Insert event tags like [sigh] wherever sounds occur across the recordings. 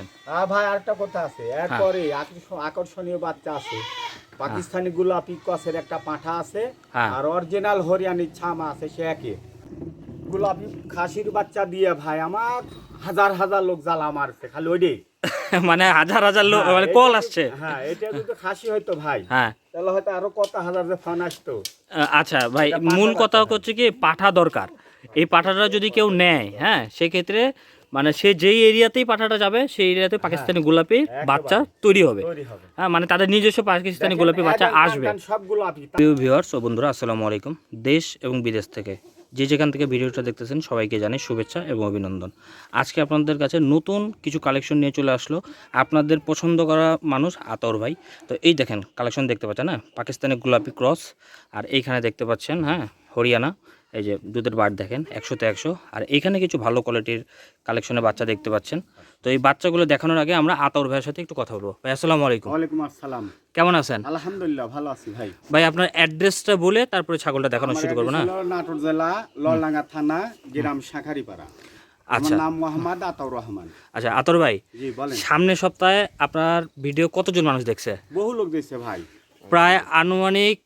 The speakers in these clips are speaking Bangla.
চাচ্ছেন আর ভাই আরেকটা কথা আছে। এরপরে আকর্ষণীয় বাচ্চা আছে। পাকিস্তানি গোলাপি কসের একটা পাঁঠা আছে। হ্যাঁ। আর অরিজিনাল হরিয়ানি ছামা আছে সে একে। গোলাপি খাসির বাচ্চা দিয়ে ভাই আমার হাজার হাজার লোক জ্বালা মারছে খালি ওইটাই [laughs] মানে হাজার হাজার লোক হ্যাঁ, মানে কল আসছে। হ্যাঁ এটা যদি খাসি হইতো ভাই হ্যাঁ। তাহলে হয়তো আরও কত হাজার যে ফোন আসতো। আচ্ছা ভাই মূল কথা হচ্ছে কি পাঠা দরকার। এই পাঠাটা যদি কেউ নেয় হ্যাঁ সেক্ষেত্রে মানে সে যেই এরিয়াতেই পাঠাটা যাবে সেই এরিয়াতে পাকিস্তানি গোলাপি হ্যাঁ, বাচ্চা তৈরি হবে। হ্যাঁ মানে তাদের নিজস্ব পাকিস্তানি গোলাপি বাচ্চা আসবে। প্রিয় ভিউয়ার্স ও বন্ধুরা আসসালামু আলাইকুম। দেশ এবং বিদেশ থেকে যে যেখান থেকে ভিডিওটা দেখতেছেন সবাইকে জানাই শুভেচ্ছা এবং অভিনন্দন। আজকে আপনাদের কাছে নতুন কিছু কালেকশন নিয়ে চলে আসলো। আপনাদের পছন্দ করা মানুষ আতর ভাই। তো এই দেখেন কালেকশন দেখতে পাচ্ছেন হ্যাঁ? পাকিস্তানি গোলাপি ক্রস আর এইখানে দেখতে পাচ্ছেন হ্যাঁ হরিয়ানা। এই যে দুধের বার দেখেন একশোতে একশো। আর এইখানে কিছু ভালো কোয়ালিটির কালেকশনের বাচ্চা দেখতে পাচ্ছেন। তো এই বাচ্চাগুলো দেখানোর আগে আমরা আতর ভাইয়ের সাথে একটু কথা বলব। ভাই আসসালামু আলাইকুম। ওয়ালাইকুম আসসালাম। কেমন আছেন? আলহামদুলিল্লাহ ভালো আছি ভাই। ভাই আপনার অ্যাড্রেসটা বলে তারপরে ছাগলটা দেখানো শুরু করব না? নাটোর জেলা ললডাঙ্গা থানা গ্রাম শাখারিপাড়া। আচ্ছা। নাম মোহাম্মদ আতাউর রহমান। আচ্ছা আতর ভাই সামনের সপ্তাহে আপনার ভিডিও কতজন মানুষ দেখছে? বহু লোক দেখছে ভাই। প্রায় আনুমানিক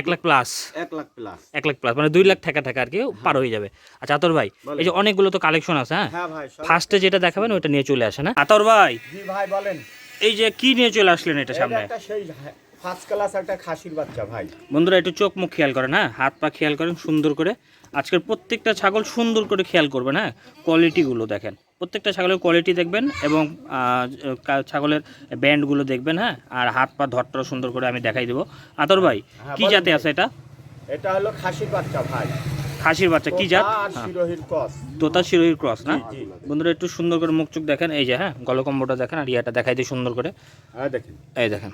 এক লাখ প্লাস এক লাখ প্লাস এক লাখ প্লাস মানে দুই লাখ টাকা টাকা আর কি পার হয়ে যাবে। আচ্ছা আতর ভাই এই যে অনেকগুলো তো কালেকশন আছে হ্যাঁ? হ্যাঁ ভাই ফার্স্টে যেটা দেখাবেন ওইটা নিয়ে চলে আসে না আতর ভাই জি ভাই বলেন। এই যে কি নিয়ে চলে আসলেন এটা সামনে? ফার্স্ট ক্লাস একটা খাসির বাচ্চা ভাই। বন্ধুরা একটু চোখ মুখ খেয়াল করেন হ্যাঁ? হাত পা খেয়াল করেন সুন্দর করে। আজকের প্রত্যেকটা ছাগল সুন্দর করে খেয়াল করবেন হ্যাঁ? কোয়ালিটিগুলো দেখেন। প্রত্যেকটা ছাগলের কোয়ালিটি দেখবেন এবং ছাগলের ব্যান্ডগুলো দেখবেন হ্যাঁ? আর হাত পা ধরটাও সুন্দর করে আমি দেখাই দেবো। আতর ভাই হ্যাঁ, কি জাতে আছে এটা? এটা হলো খাসির বাচ্চা ভাই। খাসির বাচ্চা কি জাত? তোতা হ্যাঁ, শিরোহির ক্রস। না। বন্ধুরা একটু সুন্দর করে মুখ চুখ দেখেন। এই যে হ্যাঁ গলকম্বটা দেখেন আর ইয়াটা দেখাই দিই সুন্দর করে। হ্যাঁ দেখেন। এই দেখেন।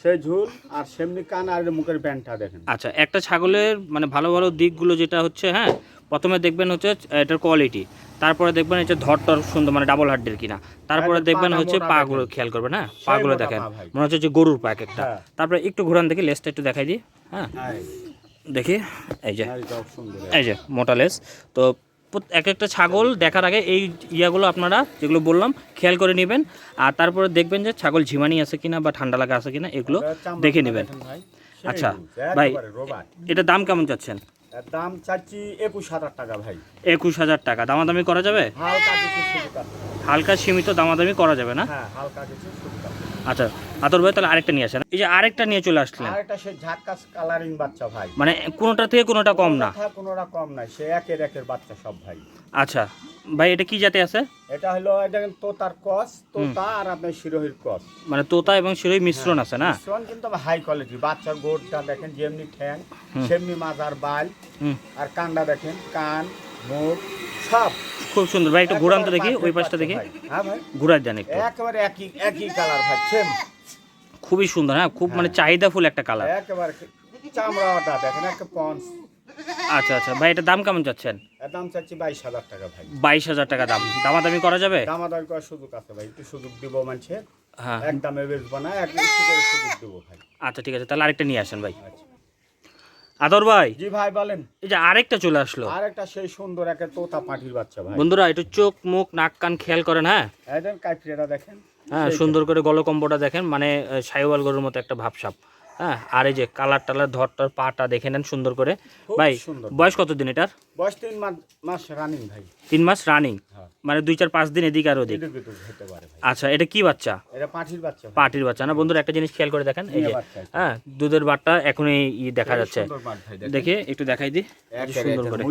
সেই ঝুল আর সেমনি কান আর মুখের প্যান্টটা দেখেন। আচ্ছা একটা ছাগলের মানে ভালো ভালো দিকগুলো যেটা হচ্ছে হ্যাঁ প্রথমে দেখবেন হচ্ছে এটার কোয়ালিটি তারপরে দেখবেন এটা ধরটর সুন্দর মানে ডাবল হাড্ডির কিনা তারপরে দেখবেন হচ্ছে পাগুলো। খেয়াল করবেন হ্যাঁ? পাগুলো দেখেন। মনে হচ্ছে যে গরুর পা এক একটা। হ্যাঁ। তারপরে একটু ঘুরান দেখি লেসটা একটু দেখাই দিই হ্যাঁ? দেখি এই যে এই যে মোটা লেস। তো এক একটা ছাগল দেখার আগে এই ইয়াগুলো আপনারা যেগুলো বললাম খেয়াল করে নেবেন। আর তারপরে দেখবেন যে ছাগল ঝিমানি আছে কিনা বা ঠান্ডা লাগা আছে কিনা এগুলো দেখে নেবেন। আচ্ছা, ভাই। এটার দাম কেমন চাচ্ছেন? দাম চাচ্ছি একুশ হাজার টাকা ভাই। একুশ হাজার টাকা। দামাদামি করা যাবে? হালকা হালকা সীমিত দামাদামি করা যাবে না? হ্যাঁ হালকা কিছু আচ্ছা আতর ভাই তাহলে আরেকটা নিয়ে আসেন। এই যে আরেকটা নিয়ে চলে আসছিলেন আর একটা সেই কালারিং বাচ্চা ভাই। মানে কোনোটা থেকে কোনোটা কম না? কোনোটা কম নাই সে একের একের বাচ্চা সব ভাই। আচ্ছা ভাই এটা কি জাতে আছে? এটা হলো এটা তোতার কস তোতা আর আপনার শিরোহির কস। মানে তোতা এবং শিরোই মিশ্রণ আছে না? মিশ্রণ কিন্তু হাই কোয়ালিটি বাচ্চার গোড়টা দেখেন যেমনি ঠ্যাং সেমনি মাজার বাল। আর কান্ডা দেখেন কান মুখ সব। খুব সুন্দর। ভাই একটু ঘুরান তো দেখি ওই পাশটা দেখি। হ্যাঁ ভাই। ঘুরাই দেন একটু। একেবারে একই একই কালার ভাই সেম খুবই সুন্দর হ্যাঁ খুব মানে চাহিদা ফুল একটা কালার। একেবারে চামড়াটা দেখেন একটা পন্স। আচ্ছা আচ্ছা। ভাই এটা দাম কেমন চাচ্ছেন? দাম চাচ্ছি বাইশ হাজার টাকা ভাই। বাইশ হাজার টাকা দাম। দামাদামি করা যাবে? দামাদামি করার সুযোগ আছে ভাই একটু সুযোগ দিব মানুষের। হ্যাঁ। এক দামে বেচবো না এক সুযোগ দেবো ভাই। আচ্ছা ঠিক আছে। তাহলে আরেকটা নিয়ে আসেন ভাই। আচ্ছা। আদর ভাই? জি ভাই বলেন। এই যে আরেকটা চলে আসলো। আরেকটা সেই সুন্দর একটা তোতা পাটির বাচ্চা ভাই। বন্ধুরা একটু চোখ মুখ নাক কান খেয়াল করেন হ্যাঁ? একদম কাইফিরাটা দেখেন। হ্যাঁ সুন্দর করে গলকম্বটা দেখেন মানে সাইওয়াল গরুর মতো একটা ভাবসাপ হ্যাঁ আর এই যে কালার টালার ধরটার পাটা দেখে নেন সুন্দর করে। ভাই বয়স কত দিন এটার? বয়স তিন মাস রানিং ভাই। তিন মাস রানিং হ্যাঁ। মানে দুই চার পাঁচ দিন এদিক আর ওদিক? আচ্ছা এটা কি বাচ্চা? এটা পাটির বাচ্চা পাটির বাচ্চা। না বন্ধুরা একটা জিনিস খেয়াল করে দেখেন এই যে। হ্যাঁ দুধের বাটটা এখনই দেখা যাচ্ছে। দেখে একটু দেখাই দিই। সুন্দর করে।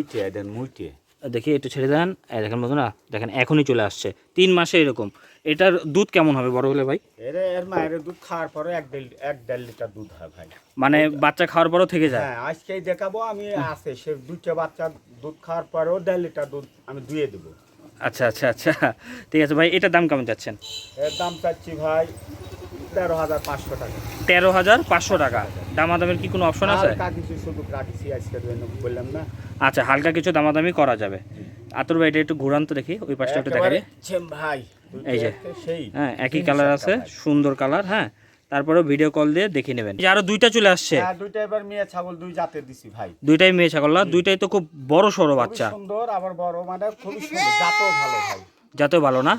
দেখি একটু ছেড়ে দেন। এই দেখেন বন্ধুরা দেখেন এখনই চলে আসছে। তিন মাসে এরকম। এটার দুধ কেমন হবে বড় হলে ভাই? এর এর মায়ের দুধ খাওয়ার পরে এক দেড় এক দেড় লিটার দুধ হয় ভাই। মানে বাচ্চা খাওয়ার পরও থেকে যায়? হ্যাঁ আজকেই দেখাবো আমি আছে সে দুইটা বাচ্চা দুধ খাওয়ার পরেও দেড় লিটার দুধ আমি দুয়ে দেবো। আচ্ছা আচ্ছা আচ্ছা। ঠিক আছে ভাই এটার দাম কেমন যাচ্ছেন এর দাম চাচ্ছি ভাই তেরো হাজার পাঁচশো টাকা। তেরো হাজার পাঁচশো টাকা। দামাদামের কি কোনো অপশন আছে? হালকা কিছু শুধু রাখিছি আজকে জন্য বললাম না। আচ্ছা হালকা কিছু দামাদামি করা যাবে। আতর ভাই এটা একটু ঘুরান তো দেখি ওই পাশটা একটু দেখা ভাই। এই যে। সেই হ্যাঁ একই কালার আছে সুন্দর কালার হ্যাঁ। তারপরে ভিডিও কল দিয়ে দেখে নেবেন। আরও দুইটা চলে আসছে। হ্যাঁ দুইটা এবার মেয়ে ছাগল দুই জাতের দিছি ভাই। দুইটাই মেয়ে ছাগল না দুইটাই তো খুব বড় সড়ো বাচ্চা। সুন্দর আবার বড় মানে খুবই সুন্দর জাতও ভালো ভাই। যাতেও ভালো না?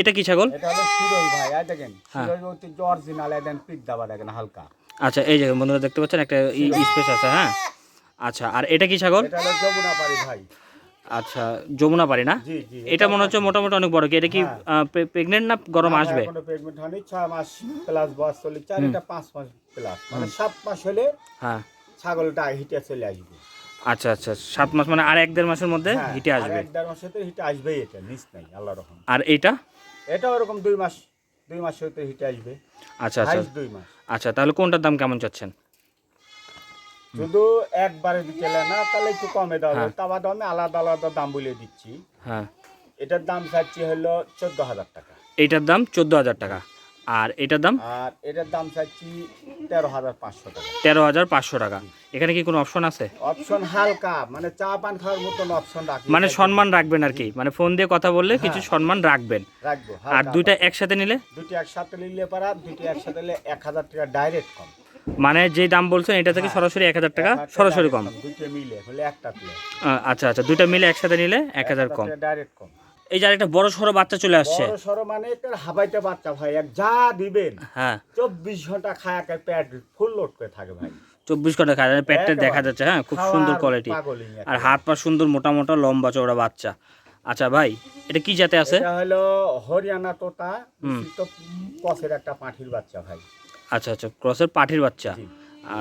এটা কি ছাগল? এটা হলো শিরোই ভাই এই দেখেন হ্যাঁ। শিরোই ঐতিহ্য অরিজিনাল দেন পিক দাবা দেখেন হালকা। আচ্ছা এই যে বন্ধুরা দেখতে পাচ্ছেন একটা স্পেস আছে হ্যাঁ? আচ্ছা আর এটা কি ছাগল? এটা হলো যমুনা পারি ভাই। আচ্ছা যমুনা পারি না? এটা মনে হচ্ছে মোটামুটি অনেক বড় কি? এটা কি হ্যাঁ। প্রেগনেন্ট না গরম আসবে? কোনো প্রেগনেন্ট হয়নি ছয় মাস প্লাস বয়স চলে চার এটা পাঁচ মাস প্লাস মানে সাত মাস হলে হ্যাঁ। ছাগলটা হিটে চলে আসবে। আচ্ছা আচ্ছা। সাত মাস মানে আর এক দেড় মাসের মধ্যে হ্যাঁ, হিটে আসবে? এক দেড় মাসে তো হিটে আসবেই এটা নিচ নাই আল্লাহ রকম আর এইটা? এটা ওরকম দুই মাস দুই মাস হতে হিটে আসবে। আচ্ছা আচ্ছা। দুই মাস। আচ্ছা তাহলে কোনটার দাম কেমন চাচ্ছেন? শুধু একবারে দিতে না তাহলে একটু কমে দেওয়া হ্যাঁ। তাবা দামে আলাদা আলাদা দাম বলে দিচ্ছি। হ্যাঁ। এটার দাম চাচ্ছি হলো চোদ্দ হাজার টাকা। এইটার দাম চোদ্দ হাজার টাকা। আর এটার দাম? আর এটার দাম চাচ্ছি তেরো হাজার পাঁচশো টাকা। তেরো হাজার পাঁচশো টাকা। এখানে কি কোনো অপশন আছে? অপশন হালকা মানে চা পান খাওয়ার মতন অপশন রাখি। মানে সম্মান রাখবেন আর কি। মানে ফোন দিয়ে কথা বললে কিছু সম্মান রাখবেন। রাখব আর দুইটা একসাথে নিলে? দুটি একসাথে নিলে পারা দুটি একসাথে নিলে এক হাজার টাকা ডাইরেক্ট কম। মানে যে দাম বলছেন এটা থেকে সরাসরি এক হাজার টাকা সরাসরি কম। দুইটা মিলে হলে একটা আচ্ছা আচ্ছা দুইটা মিলে একসাথে নিলে এক হাজার কম। ডাইরেক্ট কম। এই যে একটা বড় সড়ো বাচ্চা চলে আসছে। বড় সড়ো মানে একটা হাবাইতে বাচ্চা ভাই এক যা দিবেন হ্যাঁ। চব্বিশ ঘণ্টা খায় একের প্যাড ফুল লোড করে থাকে ভাই। চব্বিশ ঘণ্টা খায় পেটটা দেখা যাচ্ছে হ্যাঁ খুব সুন্দর কোয়ালিটি আর হাত পা সুন্দর মোটা মোটা লম্বা চওড়া বাচ্চা। আচ্ছা ভাই এটা কি জাতে আছে? এটা হলো হরিয়ানা তোতা হুম। মিশ্রিত কসের একটা পাঠির বাচ্চা ভাই। আচ্ছা আচ্ছা ক্রসের পাঠির বাচ্চা।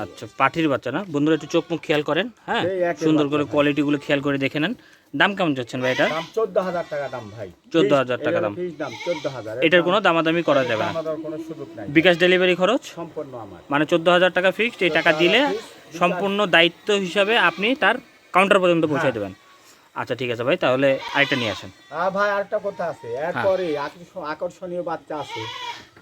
আচ্ছা পাঠির বাচ্চা না? বন্ধুরা একটু চোখ মুখ খেয়াল করেন হ্যাঁ? সুন্দর করে। কোয়ালিটিগুলো খেয়াল করে দেখে নেন। দাম কেমন যাচ্ছেন ভাই এটা চোদ্দ হাজার টাকা দাম ভাই। 14,000 টাকা দাম। চোদ্দ হাজার এটার কোনো দামাদামি করা যাবে না। বিকাশ ডেলিভারি খরচ? সম্পূর্ণ আমার। মানে চোদ্দ হাজার টাকা ফিক্সড এই টাকা দিলে সম্পূর্ণ দায়িত্ব হিসাবে আপনি তার কাউন্টার পর্যন্ত পৌঁছে হ্যাঁ। দেবেন। আচ্ছা ঠিক আছে ভাই তাহলে আরেকটা নিয়ে আসেন। ভাই আরেকটা কথা আছে। এরপরে আকর্ষণীয় বাচ্চা আছে।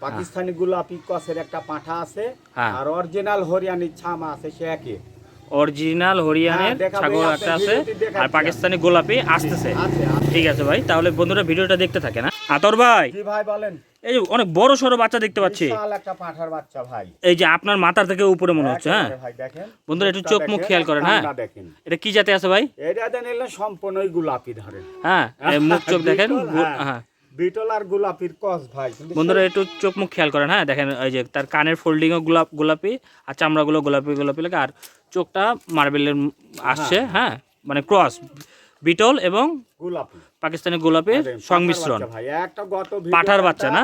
পাকিস্তানি গোলাপি কসের একটা পাঁঠা আছে হ্যাঁ। আর অরিজিনাল হরিয়ানি ছামা আছে সে একই অরিজিনাল হরিয়ানের হ্যাঁ, ছাগল একটা আছে আর পাকিস্তানি গোলাপি আসতেছে। ঠিক আছে ভাই তাহলে বন্ধুরা ভিডিওটা দেখতে থাকে না আতর ভাই। ভাই বলেন। এই যে অনেক বড় সড়ো বাচ্চা দেখতে পাচ্ছি। একটা পাঁঠার বাচ্চা ভাই। এই যে আপনার মাথার থেকে উপরে মনে হচ্ছে হ্যাঁ। ভাই দেখেন। বন্ধুরা একটু চোখ মুখ খেয়াল করেন, হ্যাঁ? এটা কি জাতে আছে ভাই? এটা সম্পূর্ণই গোলাপি ধরেন হ্যাঁ এই মুখ চোখ দেখেন হ্যাঁ। হ্যাঁ বিটল আর গোলাপির কস ভাই বন্ধুরা একটু চোখ মুখ খেয়াল করেন হ্যাঁ দেখেন এই যে তার কানের ফোল্ডিংও গোলাপ গোলাপি আর চামড়াগুলো গোলাপি গোলাপি লাগে আর চোখটা মার্বেলের আসছে হ্যাঁ। মানে ক্রস বিটল এবং গোলাপি। পাকিস্তানি গোলাপির সংমিশ্রণ পাঁঠার বাচ্চা ভাই একটা গত পাঁঠার বাচ্চা না?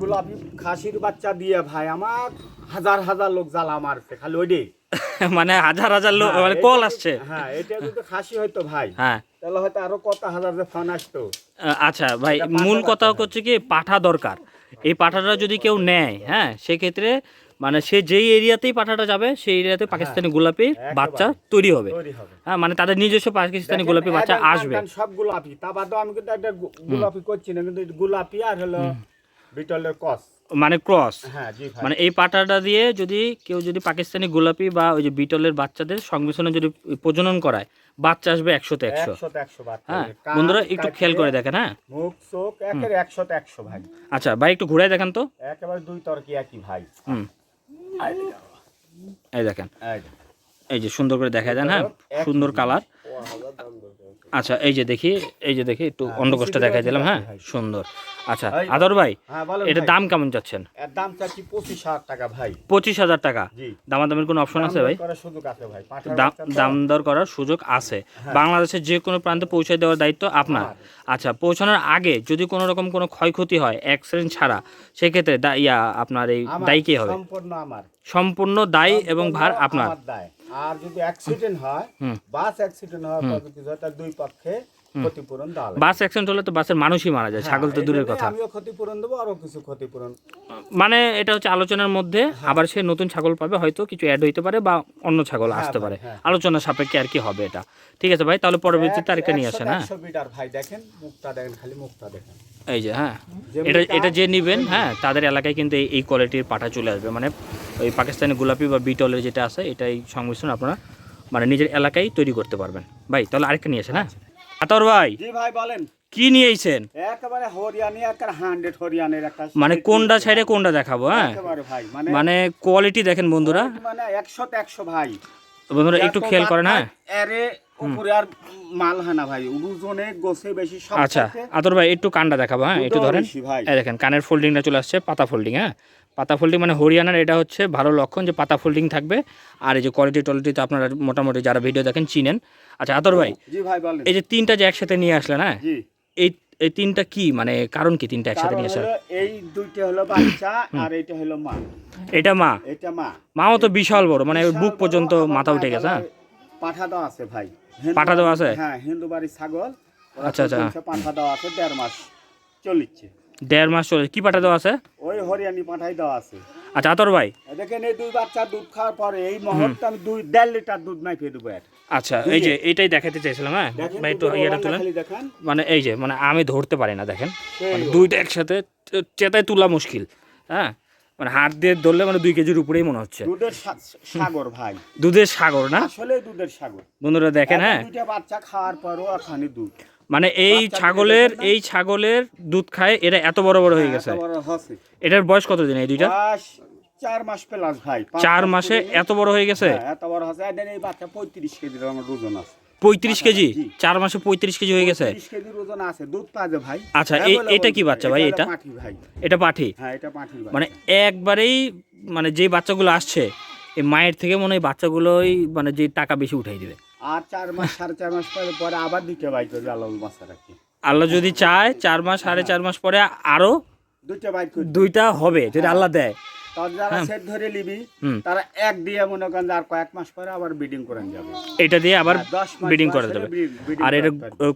গোলাপি খাসির বাচ্চা দিয়ে ভাই আমার হাজার হাজার লোক জ্বালা মারছে খালি ওইটাই [laughs] মানে হাজার হাজার লোক হ্যাঁ, মানে কল আসছে। হ্যাঁ এটা যদি খাসি হয়তো ভাই। হ্যাঁ। তাহলে হয়তো আরও কত হাজার যে ফোন আসতো। আচ্ছা ভাই মূল কথা হচ্ছে কি পাঠা দরকার। এই পাঠাটা যদি কেউ নেয় হ্যাঁ সেক্ষেত্রে মানে সে যেই এরিয়াতেই পাঠাটা যাবে সেই এরিয়াতে পাকিস্তানি গোলাপি বাচ্চা তৈরি হবে। হ্যাঁ মানে তাদের নিজস্ব পাকিস্তানি গোলাপি বাচ্চা আসবে। সব গোলাপি। তা বাদেও আমি কিন্তু একটা গোলাপি করছি না কিন্তু গোলাপি আর হলো বিটলের কস। মানে ক্রস। হ্যাঁ মানে এই পাটাটা দিয়ে যদি কেউ যদি পাকিস্তানি গোলাপি বা ওই যে বিটলের বাচ্চাদের সংমিশ্রণে যদি প্রজনন করায় বাচ্চা আসবে একশোতে একশো। হ্যাঁ বন্ধুরা একটু খেয়াল করে দেখেন হ্যাঁ। মুখ চোখ একের একশোতে একশো ভাই। আচ্ছা ভাই একটু ঘুরে দেখেন তো। একেবারে দুই তরকি একই ভাই। হুম। এই দেখেন। এই যে। এই যে সুন্দর করে দেখা দেন হ্যাঁ। সুন্দর কালার। আচ্ছা এই যে দেখি এই যে দেখি একটু হ্যাঁ, অন্ডকোষটা দেখাই দিলাম হ্যাঁ? সুন্দর। আচ্ছা আদর ভাই হ্যাঁ এটা দাম কেমন যাচ্ছেন? এর দাম চাচ্ছি পঁচিশ হাজার টাকা ভাই। পঁচিশ হাজার টাকা? জি। দামাদামির কোনো অপশন আছে ভাই? দাম দর করার সুযোগ আছে। আছে বাংলাদেশের যে কোনো প্রান্তে পৌঁছে দেওয়ার দায়িত্ব আপনার। আচ্ছা পৌঁছানোর আগে যদি কোনো রকম কোনো ক্ষয়ক্ষতি হয় অ্যাক্সিডেন্ট ছাড়া সেক্ষেত্রে ইয়া আপনার এই দায়ী কে হবে? সম্পূর্ণ আমার। সম্পূর্ণ দায়ী এবং ভার আপনার। দায়। আর যদি অ্যাক্সিডেন্ট হয় বাস অ্যাক্সিডেন্ট হয় বা কিছু হয়, তার দুই পক্ষে ক্ষতিপূরণ দেওয়া বাস অ্যাক্সিডেন্ট হলে তো বাসের মানুষই মারা যায় ছাগল তো হ্যাঁ, দূরের কথা। আমিও ক্ষতিপূরণ দেবো আরও কিছু ক্ষতিপূরণ। মানে এটা হচ্ছে আলোচনার মধ্যে হ্যাঁ। আবার সে নতুন ছাগল পাবে হয়তো কিছু অ্যাড হইতে পারে বা অন্য ছাগল আসতে পারে। হ্যাঁ। আলোচনা সাপেক্ষে আর কি হবে এটা। ঠিক আছে ভাই তাহলে পরবর্তীতে আরেকটা নিয়ে আসেন হ্যাঁ। ভাই দেখেন মুখটা দেখেন খালি মুখটা দেখেন। এই যে হ্যাঁ। এটা এটা যে নিবেন হ্যাঁ তাদের এলাকায় কিন্তু এই- কোয়ালিটির পাঠা চলে আসবে। মানে ওই পাকিস্তানি গোলাপি বা বিটলের যেটা আছে এটাই সংমিশ্রণ আপনারা মানে নিজের এলাকায় তৈরি করতে পারবেন। ভাই তাহলে আরেকটা নিয়ে আসেন হ্যাঁ? আতর ভাই জি ভাই বলেন। কি নিয়ে এসেছেন একেবারে হরিয়ানি একেবারে হান্ড্রেড হরিয়ানের একটা মানে কোনটা সাইডে কোনটা দেখাবো হ্যাঁ? একেবারে ভাই মানে মানে কোয়ালিটি দেখেন বন্ধুরা। মানে একশোতে একশো ভাই। বন্ধুরা একটু খেয়াল করেন হ্যাঁ। এরে উপরে আর মাল হয় না ভাই ওজনে গোছে বেশি সব আচ্ছা আতর ভাই একটু কানটা দেখাবো হ্যাঁ একটু ধরেন। এই দেখেন কানের ফোল্ডিংটা চলে আসছে পাতা ফোল্ডিং হ্যাঁ। পাতা ফোল্ডিং মানে হরিয়ানার এটা হচ্ছে ভালো লক্ষণ যে পাতা ফোল্ডিং থাকবে। আর এই যে কোয়ালিটি টোয়ালিটি তো আপনারা মোটামুটি যারা ভিডিও দেখেন চিনেন। আচ্ছা আতর ভাই জি ভাই বলেন। এই যে তিনটা যে একসাথে নিয়ে আসলেন হ্যাঁ এই এই তিনটা কি মানে কারণ কি তিনটা একসাথে নিয়ে আসার? এই দুইটা হলো বাচ্চা আর এটা হলো মা। এটা মা? এটা মা। মাও তো বিশাল বড় মানে বুক পর্যন্ত মাথা উঠে গেছে হ্যাঁ। পাঠা দেওয়া আছে ভাই। পাঠা দেওয়া আছে? হ্যাঁ হিন্দু বাড়ির ছাগল আচ্ছা, আচ্ছা। পাঠা দেওয়া আছে দেড় মাস চলিচ্ছে। দেড় মাস চলে কি পাঠা দেওয়া আছে? ওই হরিয়ানি পাঠাই দেওয়া আছে। আচ্ছা আতর ভাই। দেখেন এই দুই বাচ্চা দুধ খাওয়ার পরে এই মুহূর্তে আমি দুই দেড় লিটার দুধ নাই পেয়ে দেবো আচ্ছা এই যে এটাই দেখাতে চাইছিলাম হ্যাঁ? ভাই একটু ইয়েটা তুলেন মানে এই যে মানে আমি ধরতে পারি না দেখেন। মানে। দুইটা একসাথে চেতায় তোলা মুশকিল হ্যাঁ? মানে হাত দিয়ে ধরলে মানে দুই কেজির উপরেই মনে হচ্ছে। দুধের সাগর ভাই। দুধের সাগর না? আসলে দুধের সাগর। বন্ধুরা দেখেন হ্যাঁ? দুইটা বাচ্চা খাওয়ার পরও এখানে দুধ। মানে এই ছাগলের এই ছাগলের দুধ খায় এটা এত বড় বড় হয়ে গেছে। হচ্ছে। এটার বয়স কতদিন এই দুইটা? চার মাস প্লাস ভাই চার মাসে এত বড় হয়ে গেছে? হ্যাঁ, এত বড় হচ্ছে। এই বাচ্চা পঁয়ত্রিশ কেজির আমার ওজন আছে। পঁয়ত্রিশ কেজি? চার মাসে পঁয়ত্রিশ কেজি হয়ে গেছে। আচ্ছা, এটা কি বাচ্চা ভাই, এটা? এটা? পাঠি হ্যাঁ। মানে একবারেই মানে যে বাচ্চাগুলো আসছে এই মায়ের থেকে মনে হয় বাচ্চাগুলোই মানে যে টাকা বেশি উঠাই দেবে। আর চার মাস সাড়ে চার মাস পরে পরে আবার দুইটা বাইক করে আলাল বাচ্চা রাখি আল্লাহ যদি চায় চার মাস সাড়ে চার মাস পরে আরও দুইটা বাইক দুইটা হবে যদি আল্লাহ দেয়। যারা হ্যাঁ। সেট ধরে নিবি তারা এক দিয়ে মনে করেন আর কয়েক মাস পরে আবার ব্রিডিং করে যাবে। এটা দিয়ে আবার হ্যাঁ, দশ মাস ব্রিডিং করা যাবে। আর এটা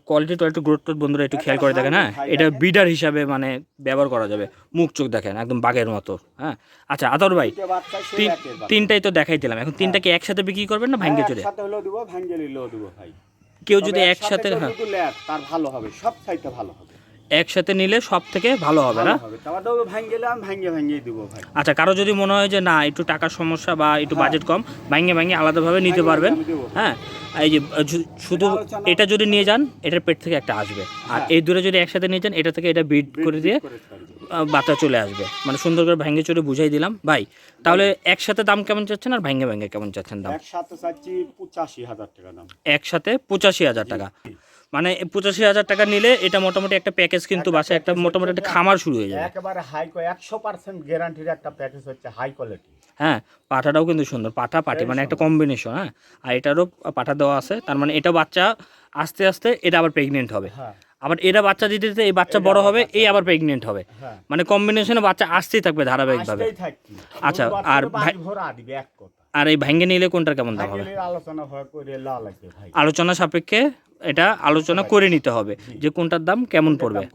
কোয়ালিটি গ্রোথ বন্ধুরা একটু খেয়াল করে দেখেন হ্যাঁ? এটা বিডার হিসাবে মানে ব্যবহার করা যাবে। মুখ চোখ দেখেন একদম বাঘের মতো হ্যাঁ? আচ্ছা আদর ভাই তিনটাই তো দেখাই দিলাম। এখন তিনটা কি একসাথে বিক্রি করবেন না ভাঙ্গে হ্যাঁ, চলে একসাথে হলেও দিব ভাঙ্গে নিলেও দিব ভাই। কেউ যদি একসাথে হ্যাঁ। তার ভালো হবে সব চাইতে ভালো হবে। একসাথে নিলে সব থেকে ভালো হবে। না ভাঙ্গে আমি ভাঙ্গে ভাঙ্গে দিব ভাই। আচ্ছা কারও যদি মনে হয় যে না একটু টাকার সমস্যা বা একটু হ্যাঁ। বাজেট কম ভাঙে ভাঙে আলাদাভাবে নিতে পারবেন। হ্যাঁ এই যে শুধু এটা যদি নিয়ে যান এটার পেট থেকে একটা আসবে। আর হ্যাঁ। এই দূরে যদি একসাথে নিয়ে যান এটা থেকে এটা বিট করে দিয়ে বাচ্চা চলে আসবে। মানে সুন্দর করে ভাঙ্গে চড়ে বুঝাই দিলাম। ভাই তাহলে একসাথে দাম কেমন চাচ্ছেন আর ভাঙ্গে ভাঙ্গে কেমন চাচ্ছেন দাম? একসাথে চাচ্ছি পঁচাশি হাজার টাকা দাম। একসাথে পঁচাশি হাজার টাকা। মানে পঁচাশি হাজার টাকা নিলে এটা মোটামুটি একটা প্যাকেজ কিন্তু বাসে একটা মোটামুটি একটা খামার শুরু হয়ে যাবে। একেবারে হাই একশো পার্সেন্ট গ্যারান্টির একটা প্যাকেজ হচ্ছে হাই কোয়ালিটি হ্যাঁ পাঠাটাও কিন্তু সুন্দর পাঠা পাটি মানে একটা কম্বিনেশন হ্যাঁ। আর এটারও পাঠা দেওয়া আছে তার মানে এটা বাচ্চা আস্তে আস্তে এটা আবার প্রেগনেন্ট হবে। হ্যাঁ। আবার এরা বাচ্চা দিতে দিতে এই বাচ্চা বড় হবে এই আবার প্রেগনেন্ট হবে। হ্যাঁ। মানে কম্বিনেশনে বাচ্চা আসতেই থাকবে ধারাবাহিকভাবে। আচ্ছা, আর ভাই- আর এই ভাঙ্গে নিলে কোনটার কেমন দাম হবে? আলোচনা সাপেক্ষে এটা আলোচনা করে নিতে হবে যে কোনটার দাম কেমন পড়বে।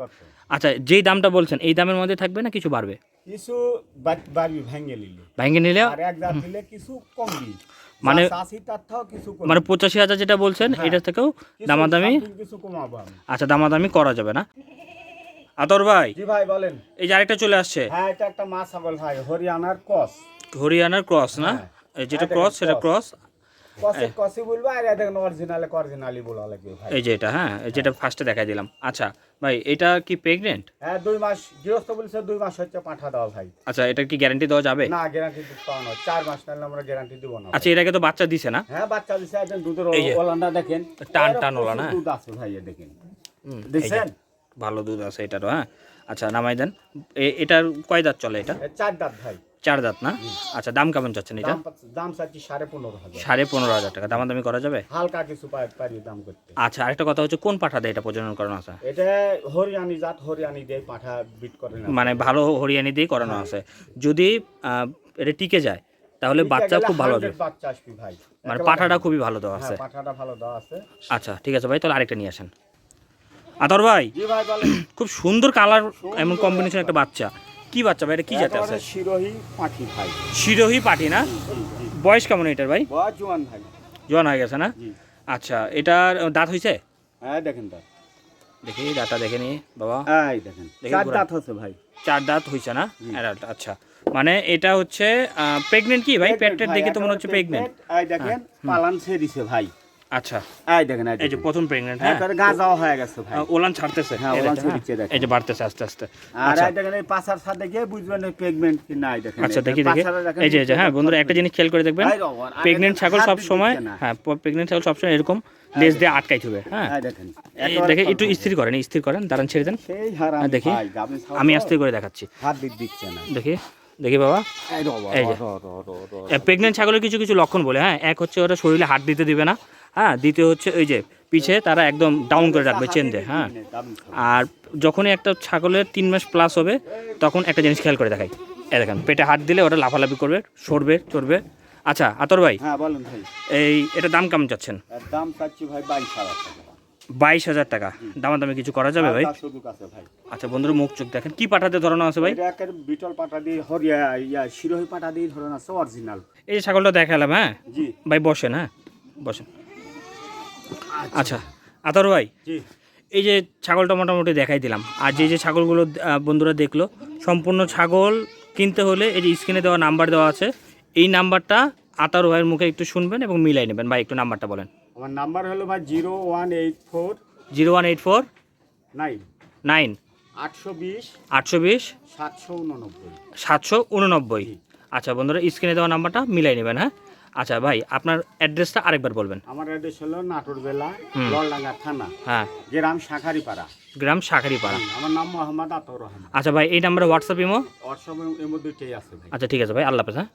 আচ্ছা যেই দামটা বলছেন এই দামের মধ্যে থাকবে না কিছু বাড়বে? কিছু বাড়বি নিলে। ভাঙ্গে নিলে? কিছু কমবি। মানে- মানে পঁচাশি হাজার যেটা বলছেন হ্যাঁ। এটা থেকেও দামাদামি আচ্ছা দামাদামি করা যাবে না। আতর ভাই। জি ভাই বলেন। এই যে আরেকটা চলে আসছে। হ্যাঁ এটা একটা মা ছাগল ভাই হরিয়ানার কস হরিয়ানার ক্রস না? হ্যাঁ। যেটা ক্রস সেটা ক্রস কসি বলব আর দেখেন অরিজিনালে অরিজিনালি বলা লাগবে ভাই। এই যে এটা হ্যাঁ যেটা ফার্স্টে দেখাই দিলাম। আচ্ছা ভাই এটা কি হ্যাঁ দুই মাস গৃহস্থ বলছে দুই মাস হচ্ছে পাঠা দেওয়া ভাই। আচ্ছা এটা কি গ্যারান্টি দেওয়া যাবে? না গ্যারান্টি পাওয়া না চার মাস নাহলে আমরা গ্যারান্টি দিব না আচ্ছা এর আগে তো বাচ্চা দিছে না? হ্যাঁ বাচ্চা দিছে একজন দুধের ওলানটা দেখেন। টান টান? দুধ আছে ভাই দেখেন। দেখছেন? ভালো দুধ আছে এটারও হ্যাঁ। আচ্ছা নামাই দেন। এটার কয় দাঁত চলে এটা? চার দাঁত ভাই। চার দাঁত না? আচ্ছা দাম কেমন চাচ্ছেন এটা? দাম চাচ্ছি সাড়ে পনেরো হাজার। সাড়ে পনেরো হাজার টাকা। দামাদামি করা যাবে? হালকা কিছু পারি দাম করতে। আচ্ছা আরেকটা কথা হচ্ছে কোন পাঠা দেয় এটা প্রজনন করানো আছে? এটা হরিয়ানি জাত হরিয়ানি দিয়ে পাঠা বিট করে মানে ভালো হরিয়ানি দিয়ে করানো আছে। যদি এটা টিকে যায় তাহলে বাচ্চা খুব ভালো হবে। বাচ্চা আসবি ভাই। মানে পাঠাটা খুবই ভালো দেওয়া আছে। হ্যাঁ পাঠাটা ভালো দেওয়া আছে। আচ্ছা ঠিক আছে ভাই তাহলে আরেকটা নিয়ে আসেন। আতর ভাই জি ভাই বলেন। খুব সুন্দর কালার এমন কম্বিনেশন একটা বাচ্চা। কি বাচ্চা ভাই? এটা কি জাতে আছে শিরোহী পাঠি ভাই। শিরোহী পাটি না। বয়স কেমন এটার ভাই? বড় জোয়ান ভাই। জোয়ান হয়ে গেছে না? আচ্ছা এটার দাঁত হয়েছে হ্যাঁ দেখেন তো দেখি দাঁতটা দেখে নি বাবা। এই দেখেন দেখি চার দাঁত হচ্ছে ভাই। চার দাঁত হয়েছে না। আচ্ছা। মানে এটা হচ্ছে প্রেগনেন্ট কি ভাই? পেটের দেখে তো মনে হচ্ছে প্রেগনেন্ট এই দেখেন পালান ছেড়িছে ভাই। আচ্ছা। এই দেখেন এই এই যে প্রথম প্রেগনেন্ট হ্যাঁ একবারে গাঁজাও হয়ে গেছে ভাই। ওলান ছাড়তেছে। হ্যাঁ, ওলান দেখেন, হ্যাঁ। দেখেন। এই যে বাড়তেছে আস্তে আস্তে। আর আচ্ছা। এই দেখেন এই পাশার সাথে গিয়ে বুঝবেন প্রেগনেন্ট কি নাই দেখেন আচ্ছা দেখি দেখি। এই যে হ্যাঁ বন্ধুরা একটা জিনিস খেয়াল করে দেখবেন। এই রকম, আর প্রেগনেন্ট দেখেন ছাগল সব সময় হ্যাঁ প্রেগনেন্ট ছাগল সব সময় এরকম লেজ দিয়ে আটকাই থাকবে হ্যাঁ। দেখেন দেখে একটু স্থির করেন স্থির করেন দাঁড়ান ছেড়ে দেন। হ্যাঁ, দেখি। আমি আস্তে করে দেখাচ্ছি। হাত দিচ্ছে না। দেখি দেখি বাবা। এই। প্রেগনেন্ট ছাগলের কিছু কিছু লক্ষণ বলে হ্যাঁ। এক হচ্ছে ওরা শরীরে হাত দিতে দিবে না হ্যাঁ দ্বিতীয় হচ্ছে ওই যে পিছে তারা একদম ডাউন করে রাখবে চেন দিয়ে হ্যাঁ। আর যখনই একটা ছাগলের তিন মাস প্লাস হবে তখন একটা জিনিস খেয়াল করে দেখাই। এ দেখেন পেটে হাত দিলে ওটা লাফালাফি করবে সরবে চড়বে। আচ্ছা আতর ভাই হ্যাঁ বলুন ভাই। এই এটা দাম কেমন চাচ্ছেন? দাম চাচ্ছি ভাই বাইশ হাজার টাকা। বাইশ হাজার টাকা। দামাদামি কিছু করা যাবে ভাই? আচ্ছা বন্ধুর মুখ চোখ দেখেন। কি পাঠাতে ধরানো আছে ভাই? বিটল পাটা দিয়ে হরিয়া ইয়া শিরোহী পাটা দিয়ে ধরুন আছে অরিজিনাল এই যে ছাগলটা দেখালাম হ্যাঁ? ভাই বসেন হ্যাঁ? বসেন। আচ্ছা আতর ভাই এই যে ছাগলটা মোটামুটি দেখাই দিলাম। আর যে যে ছাগলগুলো বন্ধুরা দেখল সম্পূর্ণ ছাগল কিনতে হলে এই যে স্ক্রিনে দেওয়া নাম্বার দেওয়া আছে এই নাম্বারটা আতার ভাইয়ের মুখে একটু শুনবেন এবং মিলাই নেবেন। ভাই একটু নাম্বারটা বলেন। আমার নাম্বার হলো ভাই zero one eight four zero one eight four nine. Nine. আটশো বিশ। আটশো বিশ। সাতশো উননব্বই। সাতশো উননব্বই। আচ্ছা বন্ধুরা স্ক্রিনে দেওয়া নাম্বারটা মিলাই নেবেন হ্যাঁ? আচ্ছা ভাই আপনার অ্যাড্রেসটা আরেকবার বলবেন। আমার অ্যাড্রেস হলো নাটোর বেলা হুম। ললডাঙ্গা থানা হ্যাঁ। গ্রাম শাখারিপাড়া। গ্রাম শাখারিপাড়া। আমার নাম মোহাম্মদ আতর রহমান। আচ্ছা ভাই এই নাম্বারে হোয়াটসঅ্যাপ ইমো? হোয়াটসঅ্যাপ এর মধ্যে দুইটাই আছে ভাই। আচ্ছা ঠিক আছে ভাই আল্লাহ হাফেজ হ্যাঁ।